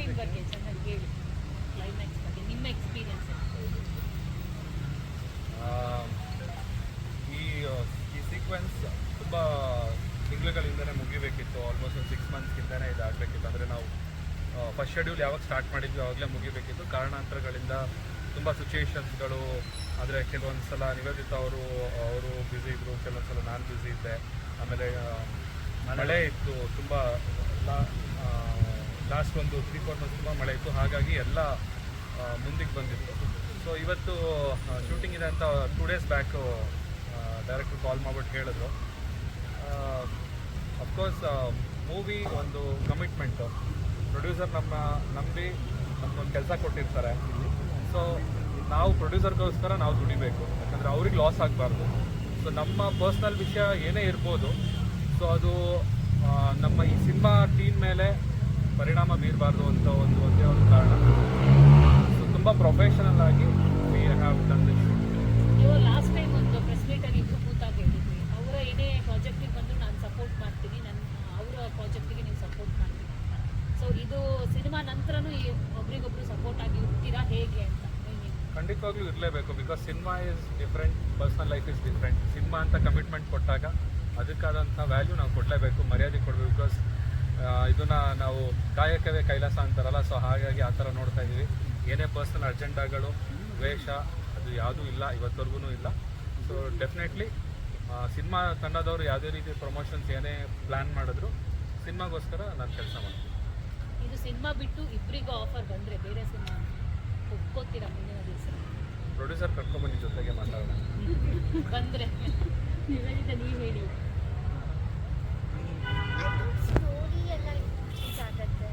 Shooting ಬಗ್ಗೆ ಚೆನ್ನಾಗಿ ಹೇಳಿ. ಕ್ಲೈಮ್ಯಾಕ್ಸ್ ಬಗ್ಗೆ, ನಿಮ್ಮ ಎಕ್ಸ್ಪೀರಿಯನ್ಸ್ ಈ ಈ ಸೀಕ್ವೆನ್ಸ್ ತುಂಬ ತಿಂಗಳುಗಳಿಂದನೇ ಮುಗಿಬೇಕಿತ್ತು. ಆಲ್ಮೋಸ್ಟ್ ಒಂದು ಸಿಕ್ಸ್ ಮಂತ್ಸ್ಗಿಂತಲೇ ಇದಾಗಬೇಕಿತ್ತು. ಅಂದರೆ ನಾವು ಫಸ್ಟ್ ಶೆಡ್ಯೂಲ್ ಯಾವಾಗ ಸ್ಟಾರ್ಟ್ ಮಾಡಿದ್ವಿ ಆವಾಗಲೇ ಮುಗಿಬೇಕಿತ್ತು. ಕಾರಣಾಂತರಗಳಿಂದ ತುಂಬ ಸಿಚುಯೇಷನ್ಸ್ಗಳು ಆದರೆ ಕೆಲವೊಂದು ಸಲ ನಿವೇದಿತ ಅವರು ಅವರು ಬ್ಯುಸಿ ಇದ್ದರು ಕೆಲವೊಂದು ಸಲ ನಾನು ಬ್ಯುಸಿ ಇದ್ದೆ. ಆಮೇಲೆ ಮಳೆ ಇತ್ತು, ತುಂಬ ಲಾಸ್ಟ್ ಒಂದು ತ್ರೀ ಫೋರ್ ಮಂತ್ಸ್ ತುಂಬ ಮಳೆ ಇತ್ತು. ಹಾಗಾಗಿ ಎಲ್ಲ ಮುಂದಕ್ಕೆ ಬಂದಿತ್ತು. ಸೊ ಇವತ್ತು ಶೂಟಿಂಗ್ ಇದೆ ಅಂತ ಟೂ ಡೇಸ್ ಬ್ಯಾಕು ಡೈರೆಕ್ಟ್ರು ಕಾಲ್ ಮಾಡ್ಬಿಟ್ಟು ಹೇಳಿದ್ರು. ಅಫ್ಕೋರ್ಸ್ ಮೂವಿ ಒಂದು ಕಮಿಟ್ಮೆಂಟು ಪ್ರೊಡ್ಯೂಸರ್ ನಮ್ಮ ನಂಬಿ ನಮ್ಗೊಂದು ಕೆಲಸ ಕೊಟ್ಟಿರ್ತಾರೆ. ಸೊ ನಾವು ಪ್ರೊಡ್ಯೂಸರ್ಗೋಸ್ಕರ ನಾವು ದುಡಿಬೇಕು. ಯಾಕಂದರೆ ಅವ್ರಿಗೆ ಲಾಸ್ ಆಗಬಾರ್ದು. ಸೊ ನಮ್ಮ ಪರ್ಸ್ನಲ್ ವಿಷಯ ಏನೇ ಇರ್ಬೋದು. ಸೊ ಅದು ನಮ್ಮ ಈ ಸಿನಿಮಾ ಟೀಮ್ ಮೇಲೆ ಪರಿಣಾಮ ಬೀರಬಾರ್ದು ಅಂತ ಒಂದು ಒಂದೇ ಒಂದು ಕಾರಣ. ಸೊ ತುಂಬ ಪ್ರೊಫೆಷನಲ್ ಆಗಿ ವಿ ಹ್ಯಾವ್ ಡನ್ ದಿಸ್ ನೀವು ಲಾಸ್ಟ್ ಟೈಮ್ ಒಂದು ಪ್ರೆಸ್ ಮೀಟಲ್ಲಿ ಇಬ್ರು ಕೂತಾಗ ಹೇಳಿದ್ವಿ. ಅವರ ಏನೇ ಪ್ರಾಜೆಕ್ಟಿಗೆ ಬಂದರೂ ನಾನು ಸಪೋರ್ಟ್ ಮಾಡ್ತೀನಿ. ನನ್ನ ಅವರ ಪ್ರಾಜೆಕ್ಟಿಗೆ ನೀವು ಸಪೋರ್ಟ್ ಮಾಡ್ತೀನಿ ಅಂತ. ಸೊ ಇದು ಸಿನಿಮಾ ನಂತರನೂ ಒಬ್ರಿಗೊಬ್ರು ಸಪೋರ್ಟ್ ಆಗಿ ಇರ್ತೀರಾ ಹೇಗೆ ಅಂತ ಖಂಡಿತವಾಗ್ಲೂ ಇರಲೇಬೇಕು because cinema is different personal life is different cinema ಅಂತ ಕಮಿಟ್ಮೆಂಟ್ ಕೊಟ್ಟಾಗ ಅದಕ್ಕಾದಂಥ ವ್ಯಾಲ್ಯೂ ನಾವು ಕೊಡಲೇಬೇಕು ಮರ್ಯಾದೆ ಕೊಡಬೇಕು ಬಿಕಾಸ್ ಇದನ್ನ ನಾವು ಕಾಯಕವೇ ಕೈಲಾಸ ಅಂತಾರಲ್ಲ ಸೊ ಹಾಗಾಗಿ ಆ ಥರ ನೋಡ್ತಾ ಇದ್ದೀವಿ. ಏನೇ ಪರ್ಸನಲ್ ಅಜೆಂಡಾಗಳು ವೇಷ ಅದು ಯಾವುದೂ ಇಲ್ಲ ಇವತ್ತವರೆಗೂ ಇಲ್ಲ. ಸೊ ಡೆಫಿನೆಟ್ಲಿ ಸಿನಿಮಾ ತಂಡದವರು ಯಾವುದೇ ರೀತಿ ಪ್ರಮೋಷನ್ಸ್ ಏನೇ ಪ್ಲ್ಯಾನ್ ಮಾಡಿದ್ರು ಸಿನಿಮಾಗೋಸ್ಕರ ನಾನು ಕೆಲಸ ಮಾಡ್ತೀನಿ. ಇದು ಸಿನಿಮಾ ಬಿಟ್ಟು ಇಬ್ಬರಿಗೂ ಆಫರ್ ಬಂದರೆ ಬೇರೆ ಸಿನಿಮಾ ಒಪ್ಕೋತೀರಾ ಮುಂದಿನ ದಿವಸ? ಪ್ರೊಡ್ಯೂಸರ್ ಕರ್ಕೊಂಡ್ಬನ್ನಿ ಜೊತೆಗೆ ಮಾತಾಡೋಣ. ಬಂದರೆ. ನೀವು ಹೇಳಿ ಸ್ಟೋರಿ ಎಲ್ಲ ಯೂಸ್ ಆಗುತ್ತೆ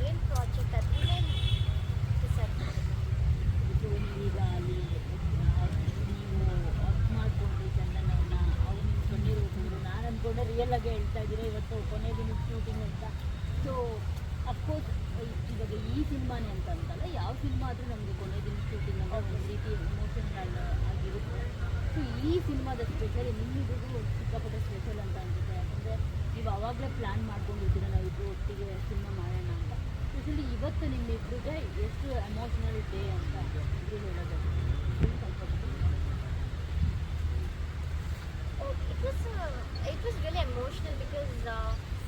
ಏನು ಪ್ರಾಜೆಕ್ಟ್ ಅದನ್ನೇ ಡಿಸೈಡ್ ಇದು ಈಗ ಅಲ್ಲಿ ಆ, ನೀವು ವರ್ಕ್ ಮಾಡ್ಕೊಂಡು ಚಂದನವ್ರನ್ನ ಅವ್ರು ನಿಮ್ಮ ಕಣ್ಣೀರು ಹೋಗಿದ್ರು ನಾನು ಅಂದ್ಕೊಂಡೆ ರಿಯಲ್ ಆಗಿ ಹೇಳ್ತಾ ಇದ್ದೀರಾ? ಇವತ್ತು ಕೊನೆ ದಿನ ಶೂಟಿಂಗ್ ಅಂತ. ಸೊ ಅಫ್ಕೋರ್ಸ್ ಇವಾಗ ಈ ಸಿನಿಮಾನೇ ಅಂತ ಅಂತಲ್ಲ ಯಾವ ಸಿನಿಮಾ ಆದರೂ ನಮಗೆ ಕೊನೆ ದಿನ ಶೂಟಿಂಗ್ ಅಂತ ಒಂದು ರೀತಿ ಎಮೋಷನಲ್ ಆಗಿರುತ್ತೆ. ಸೊ ಈ ಸಿನಿಮಾದ ಸ್ಪೆಷಲ್ ನಿಮ್ಮಿಗೂ ಸಿಕ್ಕಾಪಟ್ಟೆ ಸ್ಪೆಷಲ್ ಅಂತ ಅನ್ಸುತ್ತೆ. ಯಾಕಂದರೆ ನೀವು ಆವಾಗಲೇ ಪ್ಲ್ಯಾನ್ ಮಾಡ್ಕೊಂಡಿದ್ದೀರ ನಾವಿಬ್ಬರು ಒಟ್ಟಿಗೆ ಸಿನಿಮಾ ಮಾಡೋಣ ಅಂತ. ಸ್ಪೆಷಲಿ ಇವತ್ತು ನಿಮ್ಮಿಬ್ರಿಗೆ ಎಷ್ಟು ಎಮೋಷ್ನಲ್ ಡೇ ಅಂತ ಇಬ್ರು ಹೇಳೋದು ಸ್ವಲ್ಪ it was it was really emotional because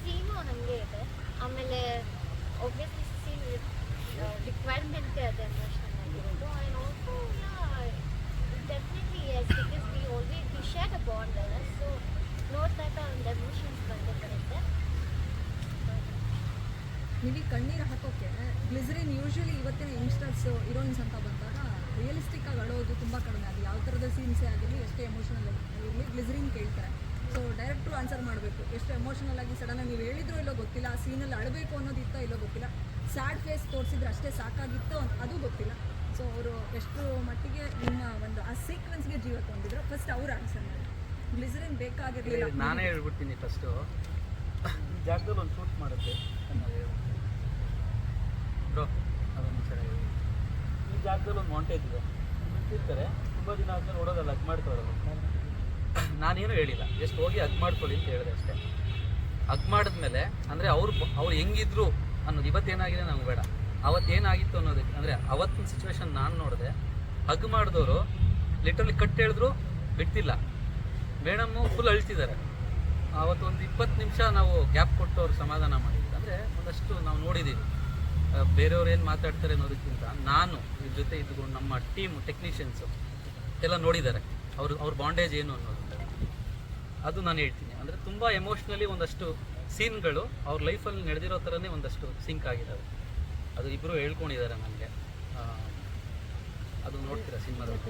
scene ಹಾಗೆ ಇದೆ ಆಮೇಲೆ ಒಬ್ವಿಯಸ್ಲಿ ಸೀನ್ ರಿಕ್ವೈರ್ಮೆಂಟೇ ಅದು ಎಮೋಷ್ನಲ್ ಆಗಿರೋದು and also definitely yes because we already we share a bond ಅಲ್ಲ ಸೊ ನೋಡಿದಾಗ ಒಂದು ಎಮೋಷನ್ಸ್ ಬಂದೇ ಬರುತ್ತೆ ನಿಮಗೆ ಕಣ್ಣೀರು ಹಾಕೋಕ್ಕೆ ಗ್ಲಿಸರಿನ್ ಯೂಶ್ವಲಿ ಇವತ್ತಿನ ಯಂಗ್ಸ್ಟರ್ಸ್ ಹೀರೋಯಿನ್ಸ್ ಅಂತ ಬಂದಾಗ ರಿಯಲಿಸ್ಟಿಕ್ ಆಗಿ ಅಳೋದು ತುಂಬ ಕಡಿಮೆ. ಅದು ಯಾವ ಥರದ ಸೀನ್ಸೇ ಆಗಿರಲಿ, ಎಷ್ಟು ಎಮೋಷನಲ್ ಆಗಿರಲಿ ಗ್ಲಿಸರಿನ್ ಕೇಳ್ತಾರೆ. ಸೊ ಡೈರೆಕ್ಟ್ರು ಆನ್ಸರ್ ಮಾಡಬೇಕು. ಎಷ್ಟು ಎಮೋಷನಲ್ ಆಗಿ ಸಡನ್ ನೀವು ಹೇಳಿದ್ರು ಇಲ್ಲೋ ಗೊತ್ತಿಲ್ಲ, ಆ ಸೀನಲ್ಲಿ ಅಳಬೇಕು ಅನ್ನೋದು ಇತ್ತೋ ಇಲ್ಲೋ ಗೊತ್ತಿಲ್ಲ ಸ್ಯಾಡ್ ಫೇಸ್ ತೋರಿಸಿದ್ರೆ ಅಷ್ಟೇ ಸಾಕಾಗಿತ್ತೋ ಅದು ಗೊತ್ತಿಲ್ಲ. ಸೊ ಅವರು ಎಷ್ಟು ಮಟ್ಟಿಗೆ ನಿಮ್ಮ ಒಂದು, ಆ ಸೀಕ್ವೆನ್ಸ್ಗೆ ಜೀವ ತಂದಿದ್ರು. ಫಸ್ಟ್ ಅವ್ರು ಆನ್ಸರ್ ಗ್ಲಿಸರಿನ್ ಬೇಕಾಗಿರಲಿಲ್ಲ. ನಾನೇ ಹೇಳ್ಬಿಡ್ತೀನಿ ಫಸ್ಟು ಜಾಗದಲ್ಲಿ ಒಂದು ಶೂಟ್ ಮಾಡುತ್ತೆ ಬ್ರೋ ಅದೊಂದು ಸರಿ ಈ ಜಾಗದಲ್ಲಿ ಒಂದು ಮಾಂಟೇಜ್ ಇದೆ. ಬಿಟ್ಟಿರ್ತಾರೆ. ತುಂಬ ದಿನ ಆದ್ಮೇಲೆ ನೋಡೋದಲ್ಲ, ಅದು ಮಾಡ್ಕೊಳ್ಳೋದು. ನಾನೇನು ಹೇಳಿಲ್ಲ. ಎಷ್ಟು ಹೋಗಿ ಹಗ್ ಮಾಡ್ಕೊಳ್ಳಿ ಅಂತ ಹೇಳಿದೆ ಅಷ್ಟೇ. ಹಗ್ ಮಾಡಿದ್ಮೇಲೆ, ಅಂದರೆ ಅವ್ರು ಅವ್ರು ಹೆಂಗಿದ್ರು ಅನ್ನೋದು ಇವತ್ತೇನಾಗಿದೆ ನಮ್ಗೆ ಬೇಡ. ಅವತ್ತೇನಾಗಿತ್ತು ಅನ್ನೋದಕ್ಕೆ, ಅಂದರೆ ಅವತ್ತಿನ ಸಿಚುವೇಶನ್ ನಾನು ನೋಡಿದೆ. ಹಗ್ ಮಾಡಿದವರು ಲಿಟ್ರಲಿ ಕಟ್ ಹೇಳಿದ್ರು, ಬಿಡ್ತಿಲ್ಲ. ಮೇಡಮ್ಮು ಫುಲ್ ಅಳ್ತಿದ್ದಾರೆ. ಅವತ್ತು ಒಂದು ಇಪ್ಪತ್ತು ನಿಮಿಷ ನಾವು ಗ್ಯಾಪ್ ಕೊಟ್ಟು ಅವ್ರು ಸಮಾಧಾನ ಮಾಡಿದ್ವಿ ಅಂದರೆ ಒಂದಷ್ಟು ನಾವು ನೋಡಿದ್ದೀವಿ ಬೇರೆಯವ್ರು ಏನು ಮಾತಾಡ್ತಾರೆ ಅನ್ನೋದಕ್ಕಿಂತ ನಾನು ಇದ್ರ ಜೊತೆ ಇದ್ಕೊಂಡು ನಮ್ಮ ಟೀಮ್ ಟೆಕ್ನಿಷಿಯನ್ಸು ಎಲ್ಲ ನೋಡಿದ್ದಾರೆ. ಅವ್ರ ಅವ್ರ ಬಾಂಡೇಜ್ ಏನು ಅನ್ನೋದು. ಅದು ನಾನು ಹೇಳ್ತೀನಿ. ಅಂದರೆ ತುಂಬ ಎಮೋಷ್ನಲಿ ಒಂದಷ್ಟು ಸೀನ್ಗಳು ಅವ್ರ ಲೈಫಲ್ಲಿ ನಡೆದಿರೋ ಥರನೇ ಒಂದಷ್ಟು ಸಿಂಕ್ ಆಗಿದ್ದಾವೆ ಅದು ಇಬ್ಬರು ಹೇಳ್ಕೊಂಡಿದ್ದಾರೆ ನನಗೆ. ಅದು ನೋಡ್ತೀರಾ ಸಿನಿಮಾದಲ್ಲಿ?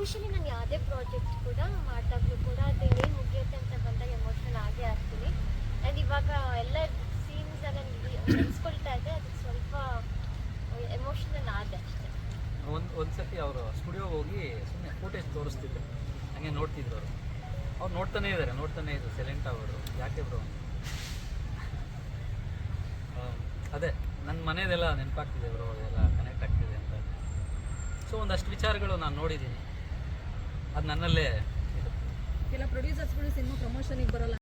ಯೂಶಲಿ ನಾನು ಯಾವುದೇ ಪ್ರಾಜೆಕ್ಟ್ ಕೂಡ ಮಾಡಿದಾಗಲೂ ಕೂಡ ಅದು ಏನು ಮುಗಿಯುತ್ತೆ ಅಂತ ಬಂದಾಗ ಎಮೋಷನಲ್ ಆಗೇ ಆಗ್ತೀನಿ. ಆ್ಯಂಡ್ ಇವಾಗ ಎಲ್ಲ ಸೀನ್ಸ್ ಎಲ್ಲ ನೆನೆಸ್ಕೊಳ್ತಾ ಇದೆ ಅದಕ್ಕೆ ಸ್ವಲ್ಪ ಎಮೋಷನಲ್ ಆದೆ ಅಷ್ಟೇ. ಒಂದು ಒಂದು ಸತಿ ಅವರು ಸ್ಟುಡಿಯೋ ಹೋಗಿ ಸುಮ್ಮನೆ ಫೋಟೇಜ್ ತೋರಿಸ್ತಿದ್ರು. ಹಂಗೆ ನೋಡ್ತಿದ್ರು ಅವರು. ಅವ್ರು ನೋಡ್ತಾನೇ ಇದ್ದಾರೆ ನೋಡ್ತಾನೆ ಇದ್ದಾರೆ ಸೈಲೆಂಟ್ ಅವರು. ಯಾಕೆ ಬ್ರೋ ಅದೇ ನನ್ನ ಮನೆಯದೆಲ್ಲ ನೆನಪಾಗ್ತಿದೆ ಬ್ರೋ ಅದೆಲ್ಲ ಕನೆಕ್ಟ್ ಆಗ್ತಿದೆ ಅಂತ. ಸೊ ಒಂದಷ್ಟು ವಿಚಾರಗಳು ನಾನು ನೋಡಿದ್ದೀನಿ ಅದು ನನ್ನಲ್ಲೇ. ಕೆಲ ಪ್ರೊಡ್ಯೂಸರ್ಸ್ಗಳು ಸಿನಿಮಾ ಪ್ರಮೋಷನಿಗೆ ಬರೋಲ್ಲ.